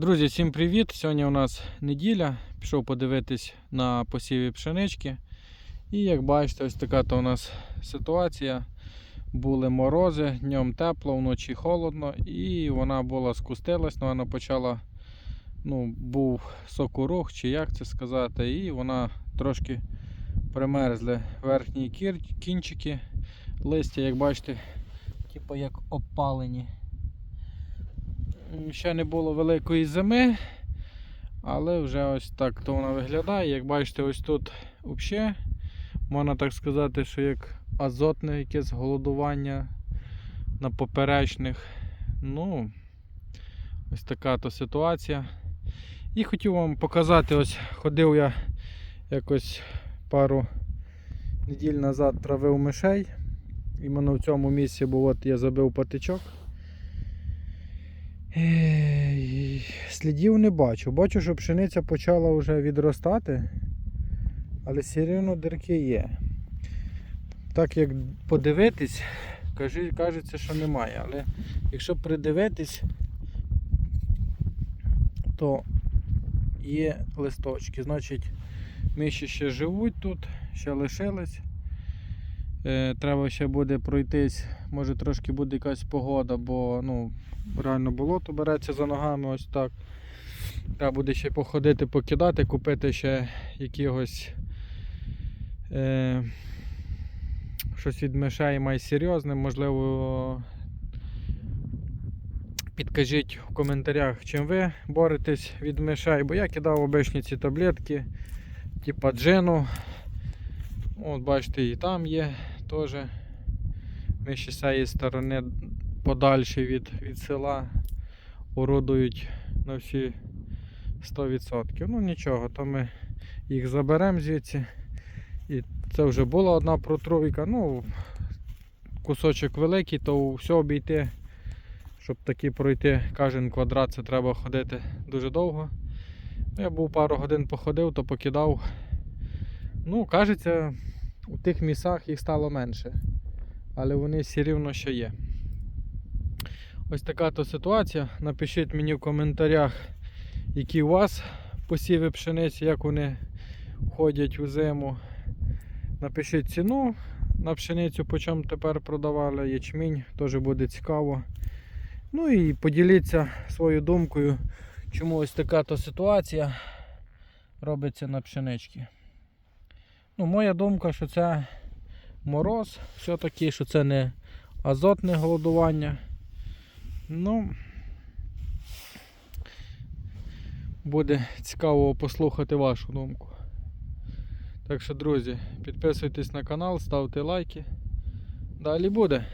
Друзі, всім привіт! Сьогодні у нас неділя. Пішов подивитись на посіві пшенички. І як бачите, ось така у нас ситуація. Були морози, днем тепло, вночі холодно, і вона була скустилась, але вона почала, ну, був сокорух, чи як це сказати, і вона трошки примерзли верхні кінчики. Листя, як бачите, типу як опалені. Ще не було великої зими, але вже ось так то вона виглядає. Як бачите, ось тут взагалі, можна так сказати, що як азотне якесь голодування на поперечних. Ну, ось така то ситуація. І хотів вам показати, ось ходив я якось пару неділь назад травив мишей. Іменно в цьому місці, бо от я забив патичок. Ей, Слідів не бачу. Бачу, що пшениця почала вже відростати, але все рівно дирки є. Так як подивитись, кажеться, що немає. Але якщо придивитись, то є листочки. Значить, миші ще живуть тут, ще лишились. Е, треба ще буде пройтись, може трошки буде якась погода, бо ну, реально болото береться за ногами ось так. Треба буде ще походити, покидати, купити ще якогось е, щось від мишей май серйозне, можливо. Підкажіть в коментарях, чим ви боретесь від мишей, бо я кидав обичні ці таблетки, типа джину. От бачите, і там є теж. Ми ще з цієї сторони подальше від, від села орудують на всі 100%. Ну нічого, то ми їх заберемо звідси. І це вже була одна протруйка. Ну, кусочок великий, то все обійти, щоб таки пройти кожен квадрат, це треба ходити дуже довго. Ну, Я був пару годин походив, то покидав. Ну, кажеться, у тих місцях їх стало менше. Але вони все рівно ще є. Ось така то ситуація. Напишіть мені в коментарях, які у вас посіви пшениці, як вони входять у зиму. Напишіть ціну на пшеницю, по чому тепер продавали ячмінь, теж буде цікаво. Ну і поділіться своєю думкою, чому ось така то ситуація робиться на пшеничці. Ну, моя думка, що це мороз, все-таки, що це не азотне голодування. Ну, буде цікаво послухати вашу думку. Так що, друзі, підписуйтесь на канал, ставте лайки. Далі буде.